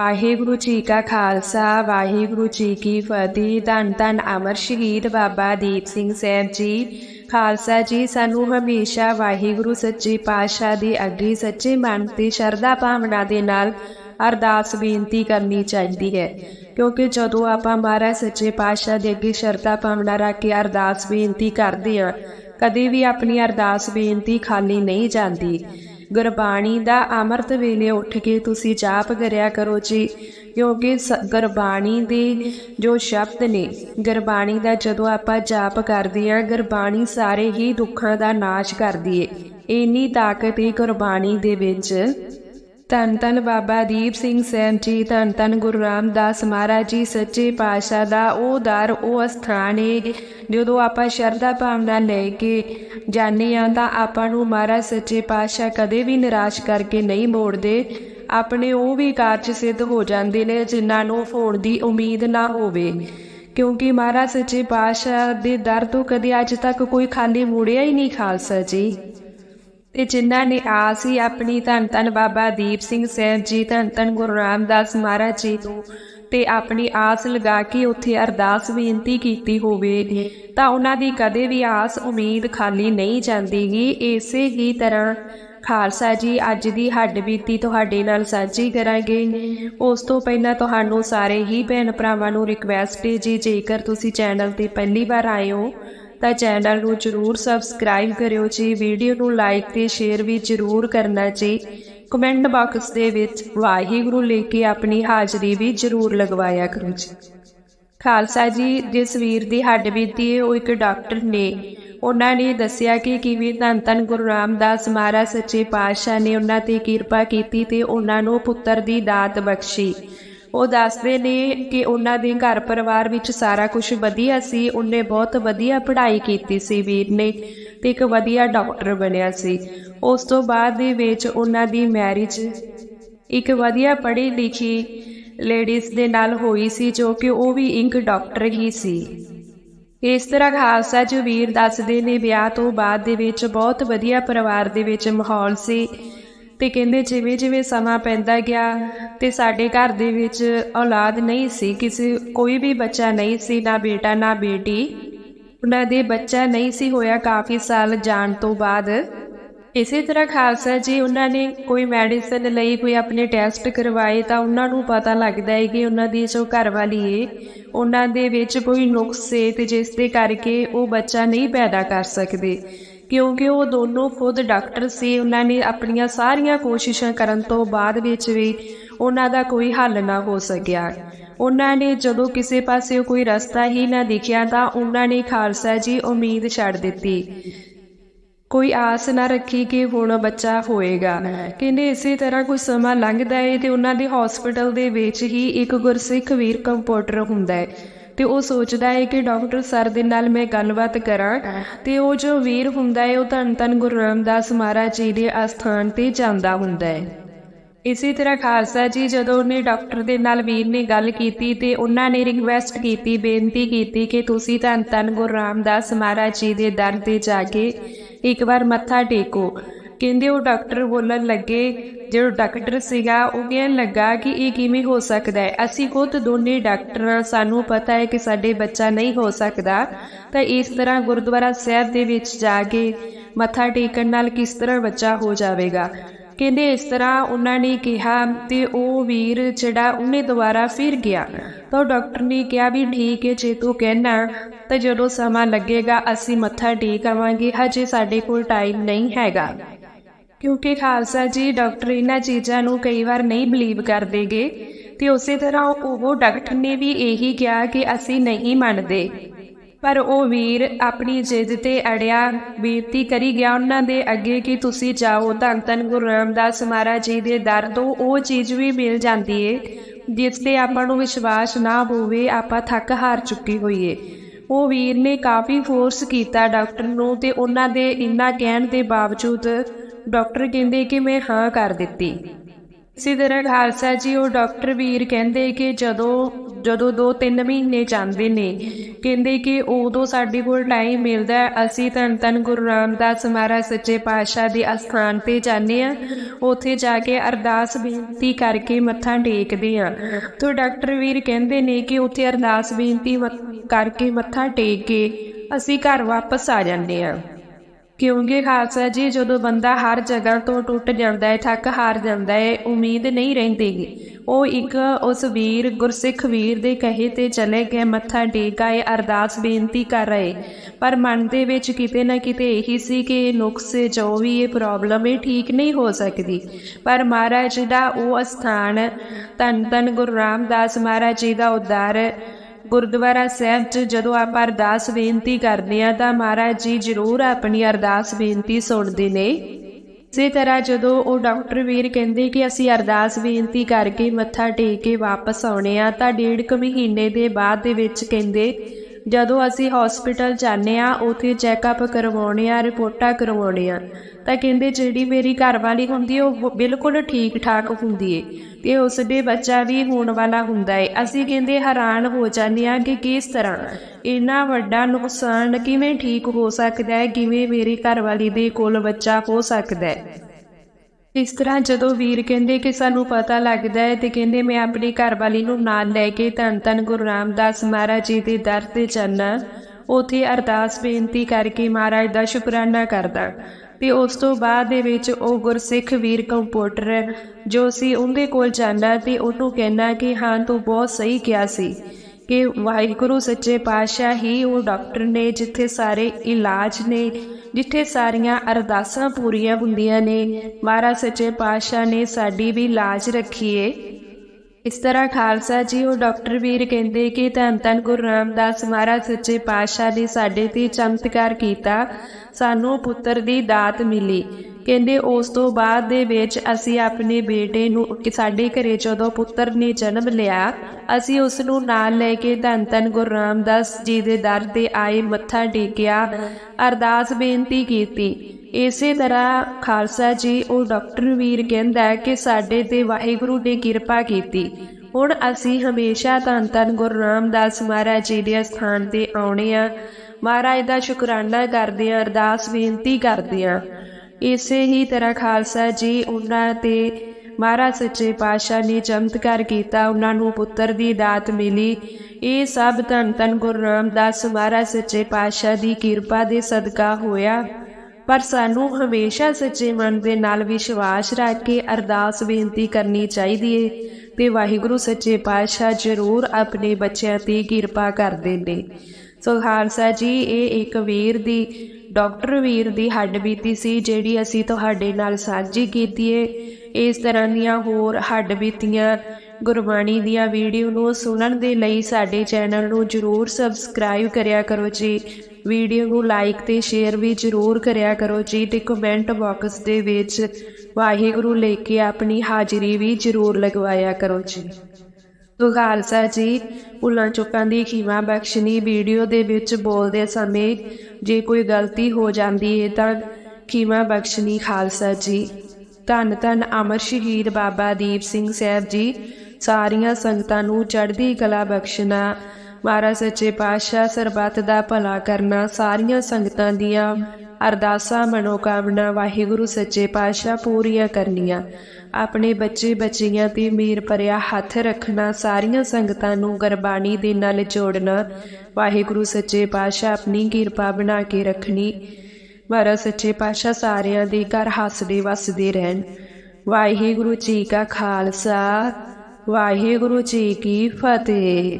ਵਾਹਿਗੁਰੂ ਜੀ ਕਾ ਖਾਲਸਾ, ਵਾਹਿਗੁਰੂ ਜੀ ਕੀ ਫਤਿਹ। ਧੰਨ ਧੰਨ ਅਮਰ ਸ਼ਹੀਦ ਬਾਬਾ ਦੀਪ ਸਿੰਘ ਸਾਹਿਬ ਜੀ। ਖਾਲਸਾ ਜੀ, ਸਾਨੂੰ ਹਮੇਸ਼ਾ ਵਾਹਿਗੁਰੂ ਸੱਚੇ ਪਾਤਸ਼ਾਹ ਦੀ ਅੱਗੇ, ਸੱਚੇ ਮਨ ਤੇ ਸ਼ਰਧਾ ਭਾਵਨਾ ਦੇ ਨਾਲ ਅਰਦਾਸ ਬੇਨਤੀ ਕਰਨੀ ਚਾਹੀਦੀ ਹੈ। ਕਿਉਂਕਿ ਜਦੋਂ ਆਪਾਂ ਮਹਾਰਾਜ ਸੱਚੇ ਪਾਤਸ਼ਾਹ ਦੇ ਅੱਗੇ ਸ਼ਰਧਾ ਭਾਵਨਾ ਰੱਖ ਕੇ ਅਰਦਾਸ ਬੇਨਤੀ ਕਰਦੇ ਹਾਂ, ਕਦੇ ਵੀ ਆਪਣੀ ਅਰਦਾਸ ਬੇਨਤੀ ਖਾਲੀ ਨਹੀਂ ਜਾਂਦੀ। ਗੁਰਬਾਣੀ ਦਾ ਅੰਮ੍ਰਿਤ ਵੇਲੇ ਉੱਠ ਕੇ ਤੁਸੀਂ ਜਾਪ ਕਰਿਆ ਕਰੋ ਜੀ। ਕਿਉਂਕਿ ਸ- ਗੁਰਬਾਣੀ ਦੇ ਜੋ ਸ਼ਬਦ ਨੇ, ਗੁਰਬਾਣੀ ਦਾ ਜਦੋਂ ਆਪਾਂ ਜਾਪ ਕਰਦੇ ਹਾਂ, ਗੁਰਬਾਣੀ ਸਾਰੇ ਹੀ ਦੁੱਖਾਂ ਦਾ ਨਾਸ਼ ਕਰਦੀ ਏ। ਇੰਨੀ ਤਾਕਤ ਹੈ ਗੁਰਬਾਣੀ ਦੇ ਵਿੱਚ। ਧੰਨ ਧੰਨ ਬਾਬਾ ਦੀਪ ਸਿੰਘ ਸੈਨ ਜੀ, ਧੰਨ ਧੰਨ ਗੁਰੂ ਰਾਮਦਾਸ ਮਹਾਰਾਜ ਜੀ, ਸੱਚੇ ਪਾਤਸ਼ਾਹ ਦਾ ਉਹ ਦਰ, ਉਹ ਸਥਾਨ ਹੈ ਜਦੋਂ ਆਪਾਂ ਸ਼ਰਧਾ ਭਾਵਨਾ ਲੈ ਕੇ ਜਾਂਦੇ ਹਾਂ ਤਾਂ ਆਪਾਂ ਨੂੰ ਮਹਾਰਾਜ ਸੱਚੇ ਪਾਤਸ਼ਾਹ ਕਦੇ ਵੀ ਨਿਰਾਸ਼ ਕਰਕੇ ਨਹੀਂ ਮੋੜਦੇ। ਆਪਣੇ ਉਹ ਵੀ ਕਾਰਜ ਸਿੱਧ ਹੋ ਜਾਂਦੇ ਨੇ, ਜਿਨ੍ਹਾਂ ਨੂੰ ਹੋਣ ਦੀ ਉਮੀਦ ਨਾ ਹੋਵੇ। ਕਿਉਂਕਿ ਮਹਾਰਾਜ ਸੱਚੇ ਪਾਤਸ਼ਾਹ ਦੇ ਦਰ ਤੋਂ ਕਦੇ ਅੱਜ ਤੱਕ ਕੋਈ ਖਾਲੀ ਮੁੜਿਆ ਹੀ ਨਹੀਂ ਖਾਲਸਾ ਜੀ। ਤੇ ਜਿਨ੍ਹਾਂ ਨੇ ਆਸ ਹੀ ਆਪਣੀ ਧੰਨ ਧੰਨ ਬਾਬਾ ਦੀਪ ਸਿੰਘ ਸਾਹਿਬ ਜੀ, ਧੰਨ ਧੰਨ ਗੁਰੂ ਰਾਮਦਾਸ ਮਹਾਰਾਜ ਜੀ ਤੋਂ ਤੇ ਆਪਣੀ ਆਸ ਲਗਾ ਕੇ ਉੱਥੇ ਅਰਦਾਸ ਬੇਨਤੀ ਕੀਤੀ ਹੋਵੇ, ਤਾਂ ਉਹਨਾਂ ਦੀ ਕਦੇ ਵੀ ਆਸ ਉਮੀਦ ਖਾਲੀ ਨਹੀਂ ਜਾਂਦੀਗੀ। ਇਸੇ ਹੀ ਤਰ੍ਹਾਂ ਖਾਲਸਾ ਜੀ ਅੱਜ ਦੀ ਹੱਡ ਬੀਤੀ ਤੁਹਾਡੇ ਨਾਲ ਸਾਂਝੀ ਕਰਾਂਗੇ। ਉਸ ਤੋਂ ਪਹਿਲਾਂ ਤੁਹਾਨੂੰ ਸਾਰੇ ਹੀ ਭੈਣ ਭਰਾਵਾਂ ਨੂੰ ਰਿਕਵੈਸਟ ਹੈ ਜੀ, ਜੇਕਰ ਤੁਸੀਂ ਚੈਨਲ ਤੇ ਪਹਿਲੀ ਵਾਰ ਆਏ ਹੋ ਤਾਂ ਚੈਨਲ ਨੂੰ ਜਰੂਰ ਸਬਸਕ੍ਰਾਈਬ ਕਰਿਓ ਜੀ। ਵੀਡੀਓ ਨੂੰ ਲਾਈਕ ਤੇ ਸ਼ੇਅਰ ਵੀ ਜਰੂਰ ਕਰਨਾ ਜੀ। ਕਮੈਂਟ ਬਾਕਸ ਦੇ ਵਿੱਚ ਵਾਹਿਗੁਰੂ ਲਿਖ ਕੇ ਆਪਣੀ ਹਾਜ਼ਰੀ ਵੀ ਜਰੂਰ ਲਗਵਾਇਆ ਕਰੋ ਜੀ। ਖਾਲਸਾ ਜੀ, ਜਿਸ ਵੀਰ ਦੀ ਹੱਡ ਬੀਤੀ ਹੈ, ਉਹ ਇੱਕ ਡਾਕਟਰ ਨੇ। ਉਹਨਾਂ ਨੇ ਦੱਸਿਆ ਕਿ ਕਿਵੇਂ ਧੰਨ ਧੰਨ ਗੁਰੂ ਰਾਮਦਾਸ ਮਹਾਰਾਜ ਸੱਚੇ ਪਾਤਸ਼ਾਹ ਨੇ ਉਹਨਾਂ ਤੇ ਕਿਰਪਾ ਕੀਤੀ ਤੇ ਉਹਨਾਂ ਨੂੰ ਪੁੱਤਰ ਦੀ ਦਾਤ ਬਖਸ਼ੀ। ਉਹ ਦੱਸਦੇ ਨੇ ਕਿ ਉਹਨਾਂ ਦੇ ਘਰ ਪਰਿਵਾਰ ਵਿੱਚ ਸਾਰਾ ਕੁਝ ਵਧੀਆ ਸੀ। ਉਹਨੇ ਬਹੁਤ ਵਧੀਆ ਪੜ੍ਹਾਈ ਕੀਤੀ ਸੀ ਵੀਰ ਨੇ ਤੇ ਇੱਕ ਵਧੀਆ ਡਾਕਟਰ ਬਣਿਆ ਸੀ। ਉਸ ਤੋਂ ਬਾਅਦ ਦੇ ਵਿੱਚ ਉਹਨਾਂ ਦੀ ਮੈਰਿਜ ਇੱਕ ਵਧੀਆ ਪੜ੍ਹੀ ਲਿਖੀ ਲੇਡੀਜ਼ ਦੇ ਨਾਲ ਹੋਈ ਸੀ ਜੋ ਕਿ ਉਹ ਵੀ ਇੱਕ ਡਾਕਟਰ ਹੀ ਸੀ। ਇਸ ਤਰ੍ਹਾਂ ਖਾਲਸਾ ਜੋ ਵੀਰ ਦੱਸਦੇ ਨੇ ਵਿਆਹ ਤੋਂ ਬਾਅਦ ਦੇ ਵਿੱਚ ਬਹੁਤ ਵਧੀਆ ਪਰਿਵਾਰ ਦੇ ਵਿੱਚ ਮਾਹੌਲ ਸੀ। ਤੇ ਕਹਿੰਦੇ ਜਿਵੇਂ ਜਿਵੇਂ ਸਮਾਂ ਪੈਂਦਾ ਗਿਆ ਤੇ ਸਾਡੇ ਘਰ ਦੇ ਵਿੱਚ ਔਲਾਦ ਨਹੀਂ ਸੀ, ਕਿਸੇ, ਕੋਈ ਵੀ ਬੱਚਾ ਨਹੀਂ ਸੀ, ਨਾ ਬੇਟਾ, ਨਾ ਬੇਟੀ। ਉਹਨਾਂ ਦੇ ਬੱਚਾ ਨਹੀਂ ਸੀ ਹੋਇਆ ਕਾਫੀ ਸਾਲ ਜਾਣ ਤੋਂ ਬਾਅਦ। ਇਸੇ ਤਰ੍ਹਾਂ ਖਾਲਸਾ ਜੀ, ਉਹਨਾਂ ਨੇ ਕੋਈ ਮੈਡੀਸਨ ਲਈ, ਕੋਈ ਆਪਣੇ ਟੈਸਟ ਕਰਵਾਏ ਤਾਂ ਉਹਨਾਂ ਨੂੰ ਪਤਾ ਲੱਗਦਾ ਹੈ ਕਿ ਉਹਨਾਂ ਦੀ ਜੋ ਘਰਵਾਲੀ ਏ, ਉਹਨਾਂ ਦੇ ਵਿੱਚ ਕੋਈ ਨੁਕਸ ਏ ਤੇ ਜਿਸ ਦੇ ਕਰਕੇ ਉਹ ਬੱਚਾ ਨਹੀਂ ਪੈਦਾ ਕਰ ਸਕਦੇ। ਕਿਉਂਕਿ ਉਹ ਦੋਨੋਂ ਖੁਦ ਡਾਕਟਰ ਸੀ, ਉਹਨਾਂ ਨੇ ਆਪਣੀਆਂ ਸਾਰੀਆਂ ਕੋਸ਼ਿਸ਼ਾਂ ਕਰਨ ਤੋਂ ਬਾਅਦ ਵਿੱਚ ਵੀ ਉਹਨਾਂ ਦਾ ਕੋਈ ਹੱਲ ਨਾ ਹੋ ਸਕਿਆ। ਉਹਨਾਂ ਨੇ ਜਦੋਂ ਕਿਸੇ ਪਾਸੇ ਕੋਈ ਰਸਤਾ ਹੀ ਨਾ ਦਿਖਿਆ ਤਾਂ ਉਹਨਾਂ ਨੇ ਖਾਲਸਾ ਜੀ ਉਮੀਦ ਛੱਡ ਦਿੱਤੀ। ਕੋਈ ਆਸ ਨਾ ਰੱਖੀ ਕਿ ਹੁਣ ਬੱਚਾ ਹੋਏਗਾ। ਕਹਿੰਦੇ ਇਸੇ ਤਰ੍ਹਾਂ ਕੋਈ ਸਮਾਂ ਲੰਘਦਾ ਹੈ ਤੇ ਉਹਨਾਂ ਦੇ ਹਸਪੀਟਲ ਦੇ ਵਿੱਚ ਹੀ ਇੱਕ ਗੁਰਸਿੱਖ ਵੀਰ ਕੰਪਿਊਟਰ ਹੁੰਦਾ ਹੈ ਤੇ ਉਹ ਸੋਚਦਾ ਹੈ ਕਿ ਡਾਕਟਰ ਸਰ ਦੇ ਨਾਲ ਮੈਂ ਗੱਲਬਾਤ ਕਰਾਂ। ਤੇ ਉਹ ਜੋ ਵੀਰ ਹੁੰਦਾ ਹੈ, ਉਹ ਧੰਨ ਧੰਨ ਗੁਰੂ ਰਾਮਦਾਸ ਮਹਾਰਾਜ ਜੀ ਦੇ ਅਸਥਾਨ ਤੇ ਜਾਂਦਾ ਹੁੰਦਾ ਹੈ। ਇਸੇ ਤਰ੍ਹਾਂ ਖਾਲਸਾ ਜੀ ਜਦੋਂ ਉਹਨੇ ਡਾਕਟਰ ਦੇ ਨਾਲ ਵੀਰ ਨੇ ਗੱਲ ਕੀਤੀ ਤੇ ਉਹਨਾਂ ਨੇ ਰਿਕਵੈਸਟ ਕੀਤੀ, ਬੇਨਤੀ ਕੀਤੀ ਕਿ ਤੁਸੀਂ ਧੰਨ ਧੰਨ ਗੁਰੂ ਰਾਮਦਾਸ ਮਹਾਰਾਜ ਜੀ ਦੇ ਦਰ ਤੇ ਜਾ ਕੇ ਇੱਕ ਵਾਰ ਮੱਥਾ ਟੇਕੋ। ਕਹਿੰਦੇ ਉਹ ਡਾਕਟਰ ਬੋਲਣ ਲੱਗੇ ਜਿਹੜਾ ਡਾਕਟਰ ਸੀਗਾ, ਉਹ ਕਹਿਣ ਲੱਗਾ ਕਿ ਇਹ ਕਿਵੇਂ ਹੋ ਸਕਦਾ ਹੈ? ਅਸੀਂ ਖੁਦ ਦੋਨੇ ਡਾਕਟਰ ਹਾਂ, ਸਾਨੂੰ ਪਤਾ ਹੈ ਕਿ ਸਾਡੇ ਬੱਚਾ ਨਹੀਂ ਹੋ ਸਕਦਾ। ਤਾਂ ਇਸ ਤਰ੍ਹਾਂ ਗੁਰਦੁਆਰਾ ਸਾਹਿਬ ਦੇ ਵਿੱਚ ਜਾ ਕੇ ਮੱਥਾ ਟੇਕਣ ਨਾਲ ਕਿਸ ਤਰ੍ਹਾਂ ਬੱਚਾ ਹੋ ਜਾਵੇਗਾ? ਕਹਿੰਦੇ ਇਸ ਤਰ੍ਹਾਂ ਉਹਨਾਂ ਨੇ ਕਿਹਾ ਤੇ ਉਹ ਵੀਰ ਜਿਹੜਾ ਉਹਨੇ ਦੁਬਾਰਾ ਫਿਰ ਗਿਆ। ਤਾਂ ਉਹ ਡਾਕਟਰ ਨੇ ਕਿਹਾ ਵੀ ਠੀਕ ਹੈ, ਜੇ ਤੂੰ ਕਹਿਣਾ ਤਾਂ ਜਦੋਂ ਸਮਾਂ ਲੱਗੇਗਾ, ਅਸੀਂ ਮੱਥਾ ਟੇਕ ਆਵਾਂਗੇ। ਹਜੇ ਸਾਡੇ ਕੋਲ ਟਾਈਮ ਨਹੀਂ ਹੈਗਾ। ਕਿਉਂਕਿ ਖਾਲਸਾ ਜੀ, ਡਾਕਟਰ ਇਹਨਾਂ ਚੀਜ਼ਾਂ ਨੂੰ ਕਈ ਵਾਰ ਨਹੀਂ ਬਲੀਵ ਕਰਦੇਗੇ ਤੇ ਉਸੇ ਤਰ੍ਹਾਂ ਉਹ ਡਾਕਟਰ ਨੇ ਵੀ ਇਹੀ ਕਿਹਾ ਕਿ ਅਸੀਂ ਨਹੀਂ ਮੰਨਦੇ। ਪਰ ਉਹ ਵੀਰ ਆਪਣੀ ਜਿੱਦ ਤੇ ਅੜਿਆ ਬੇਨਤੀ ਕਰੀ ਗਿਆ ਉਹਨਾਂ ਦੇ ਅੱਗੇ ਕਿ ਤੁਸੀਂ ਜਾਓ, ਧੰਨ ਧੰਨ ਗੁਰੂ ਰਾਮਦਾਸ ਮਹਾਰਾਜ ਜੀ ਦੇ ਦਰ ਤੋਂ ਉਹ ਚੀਜ਼ ਵੀ ਮਿਲ ਜਾਂਦੀ ਏ, ਜਿਸ ਤੇ ਆਪਾਂ ਨੂੰ ਵਿਸ਼ਵਾਸ ਨਾ ਹੋਵੇ, ਆਪਾਂ ਥੱਕ ਹਾਰ ਚੁੱਕੀ ਹੋਈਏ। ਉਹ ਵੀਰ ਨੇ ਕਾਫੀ ਫੋਰਸ ਕੀਤਾ ਡਾਕਟਰ ਨੂੰ ਤੇ ਉਹਨਾਂ ਦੇ ਇੰਨਾ ਕਹਿਣ ਦੇ ਬਾਵਜੂਦ ਡਾਕਟਰ ਕਹਿੰਦੇ ਕਿ ਮੈਂ ਹਾਂ ਕਰ ਦਿੱਤੀ। ਇਸੇ ਖਾਲਸਾ ਜੀ, ਉਹ ਡਾਕਟਰ ਵੀਰ ਕਹਿੰਦੇ ਕਿ ਜਦੋਂ ਜਦੋਂ 2-3 ਮਹੀਨੇ ਜਾਂਦੇ ਨੇ, ਕਹਿੰਦੇ ਕਿ ਉਦੋਂ ਸਾਡੇ ਕੋਲ ਟਾਈਮ ਮਿਲਦਾ ਅਸੀਂ ਧੰਨ ਧੰਨ ਗੁਰੂ ਰਾਮਦਾਸ ਮਹਾਰਾਜ ਸੱਚੇ ਪਾਤਸ਼ਾਹ ਦੇ ਅਸਥਾਨ ਤੇ ਜਾਂਦੇ ਆ ਉੱਥੇ ਜਾ ਕੇ ਅਰਦਾਸ ਬੇਨਤੀ ਕਰਕੇ ਮੱਥਾ ਟੇਕਦੇ ਆ ਤੋਂ ਡਾਕਟਰ ਵੀਰ ਕਹਿੰਦੇ ਨੇ ਕਿ ਉੱਥੇ ਅਰਦਾਸ ਬੇਨਤੀ ਮ- ਕਰਕੇ ਮੱਥਾ ਟੇਕ ਕੇ ਅਸੀਂ ਘਰ ਵਾਪਸ ਆ ਜਾਂਦੇ ਆ ਕਿਉਂਕਿ ਖਾਲਸਾ ਜੀ, ਜਦੋਂ ਬੰਦਾ ਹਰ ਜਗ੍ਹਾ ਤੋਂ ਟੁੱਟ ਜਾਂਦਾ ਹੈ, ਥੱਕ ਹਾਰ ਜਾਂਦਾ ਹੈ, ਉਮੀਦ ਨਹੀਂ ਰਹਿੰਦੀ ਉਹ ਇੱਕ ਉਸ ਵੀਰ, ਗੁਰਸਿੱਖ ਵੀਰ ਦੇ ਕਹੇ ਤੇ ਚਲੇ ਗਏ ਮੱਥਾ ਟੇਕ ਆਏ, ਅਰਦਾਸ ਬੇਨਤੀ ਕਰ ਰਹੇ। ਪਰ ਮਨ ਦੇ ਵਿੱਚ ਕਿਤੇ ਨਾ ਕਿਤੇ ਇਹੀ ਸੀ ਕਿ ਇਹ ਨੁਕਸ ਜੋ ਵੀ ਇਹ ਪ੍ਰੋਬਲਮ ਹੈ ਠੀਕ ਨਹੀਂ ਹੋ ਸਕਦੀ। ਪਰ ਮਹਾਰਾਜ ਜੀ ਦਾ ਉਹ ਅਸਥਾਨ ਧੰਨ ਧੰਨ ਗੁਰੂ ਰਾਮਦਾਸ ਮਹਾਰਾਜ ਜੀ ਦਾ ਉਦਾਰ ਗੁਰਦੁਆਰਾ ਸਾਹਿਬ 'ਚ ਜਦੋਂ ਆਪਾਂ ਅਰਦਾਸ ਬੇਨਤੀ ਕਰਦੇ ਆ ਤਾਂ ਮਹਾਰਾਜ ਜੀ ਜ਼ਰੂਰ ਆਪਣੀ ਅਰਦਾਸ ਬੇਨਤੀ ਸੁਣਦੇ ਨੇ। ਇਸੇ ਤਰ੍ਹਾਂ ਜਦੋਂ ਉਹ ਡਾਕਟਰ ਵੀਰ ਕਹਿੰਦੇ ਕਿ ਅਸੀਂ ਅਰਦਾਸ ਬੇਨਤੀ ਕਰਕੇ ਮੱਥਾ ਟੇਕ ਕੇ ਵਾਪਸ ਆਉਣੇ ਆ ਤਾਂ ਡੇਢ ਕੁ ਮਹੀਨੇ ਦੇ ਬਾਅਦ ਦੇ ਵਿੱਚ ਕਹਿੰਦੇ ਜਦੋਂ ਅਸੀਂ ਹਸਪੀਟਲ ਜਾਂਦੇ ਆ ਉਥੇ ਚੈੱਕਅਪ ਕਰਵਾਉਣੇ ਆ ਰਿਪੋਰਟਾਂ ਕਰਵਾਉਣੇ ਆ ਤਾਂ ਕਹਿੰਦੇ ਜਿਹੜੀ ਮੇਰੀ ਘਰਵਾਲੀ ਹੁੰਦੀ ਹੈ, ਉਹ ਬਿਲਕੁਲ ਠੀਕ ਠਾਕ ਹੁੰਦੀ ਏ ਤੇ ਉਸ ਦੇ ਬੱਚਾ ਵੀ ਹੋਣ ਵਾਲਾ ਹੁੰਦਾ ਏ ਅਸੀਂ ਕਹਿੰਦੇ ਹੈਰਾਨ ਹੋ ਜਾਂਦੇ ਆ ਕਿ ਕਿਸ ਤਰ੍ਹਾਂ ਇੰਨਾ ਵੱਡਾ ਨੁਕਸਾਨ ਕਿਵੇਂ ਠੀਕ ਹੋ ਸਕਦਾ ਹੈ, ਕਿਵੇਂ ਮੇਰੀ ਘਰਵਾਲੀ ਦੇ ਕੋਲ ਬੱਚਾ ਹੋ ਸਕਦਾ ਹੈ। ਇਸ ਤਰ੍ਹਾਂ ਜਦੋਂ ਵੀਰ ਕਹਿੰਦੇ ਕਿ ਸਾਨੂੰ ਪਤਾ ਲੱਗਦਾ ਹੈ ਤੇ ਕਹਿੰਦੇ ਮੈਂ ਆਪਣੀ ਘਰਵਾਲੀ ਨੂੰ ਨਾਲ ਲੈ ਕੇ ਧੰਨ ਧੰਨ ਗੁਰੂ ਰਾਮਦਾਸ ਮਹਾਰਾਜ ਜੀ ਦੇ ਦਰ ਤੇ ਜਾਣਾ ਉਥੇ ਅਰਦਾਸ ਬੇਨਤੀ ਕਰਕੇ ਮਹਾਰਾਜ ਦਾ ਸ਼ੁਕਰਾਨਾ ਕਰਦਾ। ਤੇ ਉਸ ਤੋਂ ਬਾਅਦ ਦੇ ਵਿੱਚ ਉਹ ਗੁਰਸਿੱਖ ਵੀਰ ਕੰਪੋਟਰ ਜੋ ਸੀ ਉਹਦੇ ਕੋਲ ਜਾਂਦਾ ਤੇ ਉਹਨੂੰ ਕਹਿਣਾ ਕਿ ਹਾਂ ਤੂੰ ਬਹੁਤ ਸਹੀ ਕਿਹਾ ਸੀ। ਕਿ ਵਾਹਿਗੁਰੂ, ਸੱਚੇ ਪਾਤਸ਼ਾਹ ਹੀ ਉਹ ਡਾਕਟਰ ਨੇ ਜਿੱਥੇ ਸਾਰੇ ਇਲਾਜ ਨੇ, ਜਿੱਥੇ ਸਾਰੀਆਂ ਅਰਦਾਸਾਂ ਪੂਰੀਆਂ ਹੁੰਦੀਆਂ ਨੇ, ਮਹਾਰਾਜ, ਸੱਚੇ ਪਾਤਸ਼ਾਹ ਨੇ ਸਾਡੀ ਵੀ ਲਾਜ ਰੱਖੀਏ ਇਸ ਤਰ੍ਹਾਂ ਖਾਲਸਾ ਜੀ, ਉਹ ਡਾਕਟਰ ਵੀਰ ਕਹਿੰਦੇ ਕਿ ਧੰਨ ਧੰਨ ਗੁਰੂ ਰਾਮਦਾਸ ਮਹਾਰਾਜ, ਸੱਚੇ ਪਾਤਸ਼ਾਹ ਨੇ ਸਾਡੇ ਤੇ ਚਮਤਕਾਰ ਕੀਤਾ, ਸਾਨੂੰ ਪੁੱਤਰ ਦੀ ਦਾਤ ਮਿਲੀ। ਕਹਿੰਦੇ ਉਸ ਤੋਂ ਬਾਅਦ ਦੇ ਵਿੱਚ ਅਸੀਂ ਆਪਣੇ ਬੇਟੇ ਨੂੰ ਸਾਡੇ ਘਰੇ ਜਦੋਂ ਪੁੱਤਰ ਨੇ ਜਨਮ ਲਿਆ, ਅਸੀਂ ਉਸ ਨੂੰ ਨਾਲ ਲੈ ਕੇ ਧੰਨ ਧੰਨ ਗੁਰੂ ਰਾਮਦਾਸ ਜੀ ਦੇ ਦਰ ਤੇ ਆਏ ਮੱਥਾ ਟੇਕਿਆ। ਅਰਦਾਸ ਬੇਨਤੀ ਕੀਤੀ। ਇਸੇ ਤਰ੍ਹਾਂ ਖਾਲਸਾ ਜੀ, ਉਹ ਡਾਕਟਰ ਵੀਰ ਕਹਿੰਦਾ ਹੈ ਕਿ ਸਾਡੇ ਤੇ ਵਾਹਿਗੁਰੂ ਨੇ ਕਿਰਪਾ ਕੀਤੀ। ਹੁਣ ਅਸੀਂ ਹਮੇਸ਼ਾ ਧੰਨ ਧੰਨ ਗੁਰੂ ਰਾਮਦਾਸ ਮਹਾਰਾਜ ਜੀ ਦੇ ਸਥਾਨ ਤੇ ਆਉਣੇ ਆ ਮਹਾਰਾਜ ਦਾ ਸ਼ੁਕਰਾਨਾ ਕਰਦੇ ਆ ਅਰਦਾਸ ਬੇਨਤੀ ਕਰਦੇ ਆ ਇਸੇ ਹੀ ਤਰ੍ਹਾਂ ਖਾਲਸਾ ਜੀ ਉਹਨਾਂ ਤੇ ਮਹਾਰਾਜ ਸੱਚੇ ਪਾਤਸ਼ਾਹ ਨੇ ਚਮਤਕਾਰ ਕੀਤਾ, ਉਹਨਾਂ ਨੂੰ ਪੁੱਤਰ ਦੀ ਦਾਤ ਮਿਲੀ। ਇਹ ਸਭ ਧੰਨ ਧੰਨ ਗੁਰੂ ਰਾਮਦਾਸ ਮਹਾਰਾਜ ਸੱਚੇ ਪਾਤਸ਼ਾਹ ਦੀ ਕਿਰਪਾ ਦੇ ਸਦਕਾ ਹੋਇਆ। ਪਰ ਸਾਨੂੰ ਹਮੇਸ਼ਾ ਸੱਚੇ ਮਨ ਦੇ ਨਾਲ ਵਿਸ਼ਵਾਸ ਰੱਖ ਕੇ ਅਰਦਾਸ ਬੇਨਤੀ ਕਰਨੀ ਚਾਹੀਦੀ ਏ ਤੇ ਵਾਹਿਗੁਰੂ ਸੱਚੇ ਪਾਤਸ਼ਾਹ ਜ਼ਰੂਰ ਆਪਣੇ ਬੱਚਿਆਂ ਤੇ ਕਿਰਪਾ ਕਰਦੇ ਨੇ। ਸੋ ਖਾਲਸਾ ਜੀ, ਇਹ ਇੱਕ ਵੀਰ ਦੀ ਡਾਕਟਰ ਵੀਰ ਦੀ ਹੱਡਬੀਤੀ ਸੀ, ਜਿਹੜੀ ਅਸੀਂ ਤੁਹਾਡੇ ਨਾਲ ਸਾਂਝੀ ਕੀਤੀ ਹੈ ਇਸ ਤਰ੍ਹਾਂ ਦੀਆਂ ਹੋਰ ਹੱਡਬੀਤੀਆਂ ਗੁਰਬਾਣੀ ਦੀਆਂ ਵੀਡੀਓ ਨੂੰ ਸੁਣਨ ਦੇ ਲਈ ਸਾਡੇ ਚੈਨਲ ਨੂੰ ਜਰੂਰ ਸਬਸਕ੍ਰਾਈਬ ਕਰਿਆ ਕਰੋ ਜੀ। ਵੀਡੀਓ ਨੂੰ ਲਾਈਕ ਤੇ ਸ਼ੇਅਰ ਵੀ ਜਰੂਰ ਕਰਿਆ ਕਰੋ ਜੀ ਤੇ ਕਮੈਂਟ ਬਾਕਸ ਦੇ ਵਿੱਚ ਵਾਹਿਗੁਰੂ ਲੈ ਕੇ ਆਪਣੀ ਹਾਜ਼ਰੀ ਵੀ ਜਰੂਰ ਲਗਵਾਇਆ ਕਰੋ ਜੀ। ਤੋ ਖਾਲਸਾ ਜੀ। ਭੁੱਲਾਂ ਚੁੱਕਾਂ ਦੀ ਖੀਮਾ ਬਖਸ਼ਣੀ ਵੀਡੀਓ ਦੇ ਵਿੱਚ ਬੋਲਦੇ ਸਮੇਂ ਜੇ ਕੋਈ ਗਲਤੀ ਹੋ ਜਾਂਦੀ ਹੈ ਤਾਂ ਖੀਮਾ ਬਖਸ਼ਣੀ ਖਾਲਸਾ ਜੀ। ਧੰਨ ਧੰਨ ਅਮਰ ਸ਼ਹੀਦ ਬਾਬਾ ਦੀਪ ਸਿੰਘ ਸਾਹਿਬ ਜੀ। ਸਾਰੀਆਂ ਸੰਗਤਾਂ ਨੂੰ ਚੜ੍ਹਦੀ ਕਲਾ ਬਖਸ਼ਣਾ, ਮਹਾਰਾਜ ਸੱਚੇ ਪਾਤਸ਼ਾਹ ਸਰਬੱਤ ਦਾ ਭਲਾ ਕਰਨਾ, ਸਾਰੀਆਂ ਸੰਗਤਾਂ ਦੀਆਂ ਅਰਦਾਸਾਂ, ਮਨੋਕਾਮਨਾ ਵਾਹਿਗੁਰੂ ਸੱਚੇ ਪਾਤਸ਼ਾਹ ਪੂਰੀਆਂ ਕਰਨੀਆਂ। ਆਪਣੇ ਬੱਚੇ ਬੱਚੀਆਂ ਤੇ ਮੇਰ ਭਰਿਆ ਹੱਥ ਰੱਖਣਾ, ਸਾਰੀਆਂ ਸੰਗਤਾਂ ਨੂੰ ਗੁਰਬਾਣੀ ਦੇ ਨਾਲ ਜੋੜਨਾ, ਵਾਹਿਗੁਰੂ ਸੱਚੇ ਪਾਤਸ਼ਾਹ ਆਪਣੀ ਕਿਰਪਾ ਬਣਾ ਕੇ ਰੱਖਣੀ। ਮਹਾਰਾਜ ਸੱਚੇ ਪਾਤਸ਼ਾਹ ਸਾਰਿਆਂ ਦੇ ਘਰ ਹੱਸਦੇ ਵਸਦੇ ਰਹਿਣ। ਵਾਹਿਗੁਰੂ ਜੀ ਕਾ ਖਾਲਸਾ, ਵਾਹਿਗੁਰੂ ਜੀ ਕੀ ਫਤਿਹ।